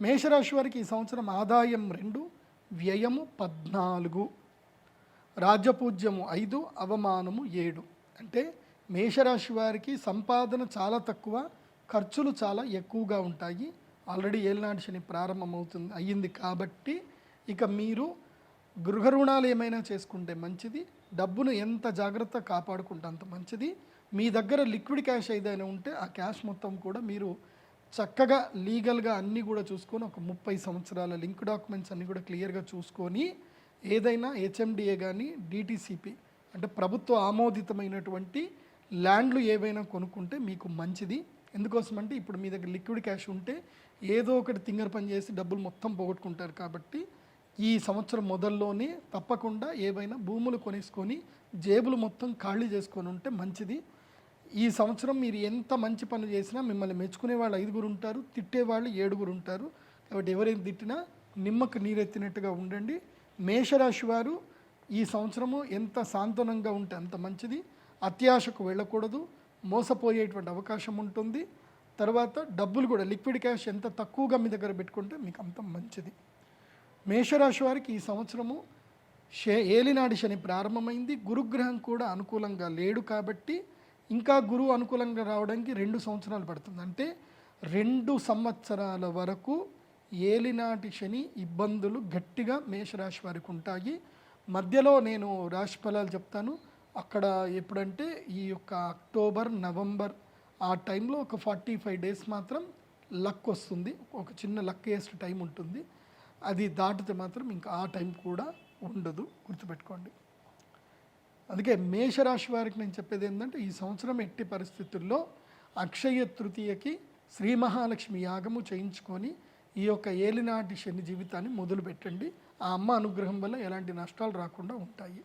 మేషరాశి వారికి ఈ సంవత్సరం ఆదాయం రెండు వ్యయము పద్నాలుగు. రాజపూజ్యము ఐదు అవమానము ఏడు. అంటే మేషరాశి వారికి సంపాదన చాలా తక్కువ ఖర్చులు చాలా ఎక్కువగా ఉంటాయి. ఆల్రెడీ ఏలినాటి శని ప్రారంభమవుతుంది అయ్యింది కాబట్టి ఇక మీరు గృహ రుణాలు ఏమైనా చేసుకుంటే మంచిది. డబ్బును ఎంత జాగ్రత్త కాపాడుకుంటే అంత మంచిది. మీ దగ్గర లిక్విడ్ క్యాష్ ఏదైనా ఉంటే ఆ క్యాష్ మొత్తం కూడా మీరు చక్కగా లీగల్గా అన్నీ కూడా చూసుకొని ఒక ముప్పై సంవత్సరాల లింక్ డాక్యుమెంట్స్ అన్నీ కూడా క్లియర్గా చూసుకొని ఏదైనా హెచ్ఎండిఏ కానీ డిటీసీపీ అంటే ప్రభుత్వ ఆమోదితమైనటువంటి ల్యాండ్లు ఏవైనా కొనుక్కుంటే మీకు మంచిది. ఎందుకోసం అంటే ఇప్పుడు మీ దగ్గర లిక్విడ్ క్యాష్ ఉంటే ఏదో ఒకటి తింగర్ పని చేసి డబ్బులు మొత్తం పోగొట్టుకుంటారు కాబట్టి ఈ సంవత్సరం మొదల్లోనే తప్పకుండా ఏవైనా భూములు కొనేసుకొని జేబులు మొత్తం ఖాళీ చేసుకొని ఉంటే మంచిది. ఈ సంవత్సరం మీరు ఎంత మంచి పని చేసినా మిమ్మల్ని మెచ్చుకునే వాళ్ళు ఐదుగురు ఉంటారు తిట్టేవాళ్ళు ఏడుగురు ఉంటారు. కాబట్టి ఎవరైనా తిట్టినా నిమ్మకు నీరెత్తినట్టుగా ఉండండి. మేషరాశి వారు ఈ సంవత్సరము ఎంత సాంతనంగా ఉంటే అంత మంచిది. అత్యాశకు వెళ్ళకూడదు. మోసపోయేటువంటి అవకాశం ఉంటుంది. తర్వాత డబ్బులు కూడా లిక్విడ్ క్యాష్ ఎంత తక్కువగా మీ దగ్గర పెట్టుకుంటే మీకు అంత మంచిది. మేషరాశి వారికి ఈ సంవత్సరము షే ఏలినాడి శని ప్రారంభమైంది. గురుగ్రహం కూడా అనుకూలంగా లేడు కాబట్టి ఇంకా గురువు అనుకూలంగా రావడానికి రెండు సంవత్సరాలు పడుతుంది. అంటే రెండు సంవత్సరాల వరకు ఏలినాటి శని ఇబ్బందులు గట్టిగా మేషరాశి వారికి ఉంటాయి. మధ్యలో నేను రాశి ఫలాలు చెప్తాను. అక్కడ ఎప్పుడంటే ఈ యొక్క అక్టోబర్ నవంబర్ ఆ టైంలో ఒక ఫార్టీ ఫైవ్ డేస్ మాత్రం లక్ వస్తుంది. ఒక చిన్న లక్ వేస్ట్ టైం ఉంటుంది. అది దాటితే మాత్రం ఇంకా ఆ టైం కూడా ఉండదు. గుర్తుపెట్టుకోండి. అందుకే మేషరాశి వారికి నేను చెప్పేది ఏంటంటే ఈ సంవత్సరం ఎట్టి పరిస్థితుల్లో అక్షయ తృతీయకి శ్రీ మహాలక్ష్మి యాగము చేయించుకొని ఈ యొక్క ఏలినాటి శని జీవితాన్ని మొదలుపెట్టండి. ఆ అమ్మ అనుగ్రహం వల్ల ఎలాంటి నష్టాలు రాకుండా ఉంటాయి.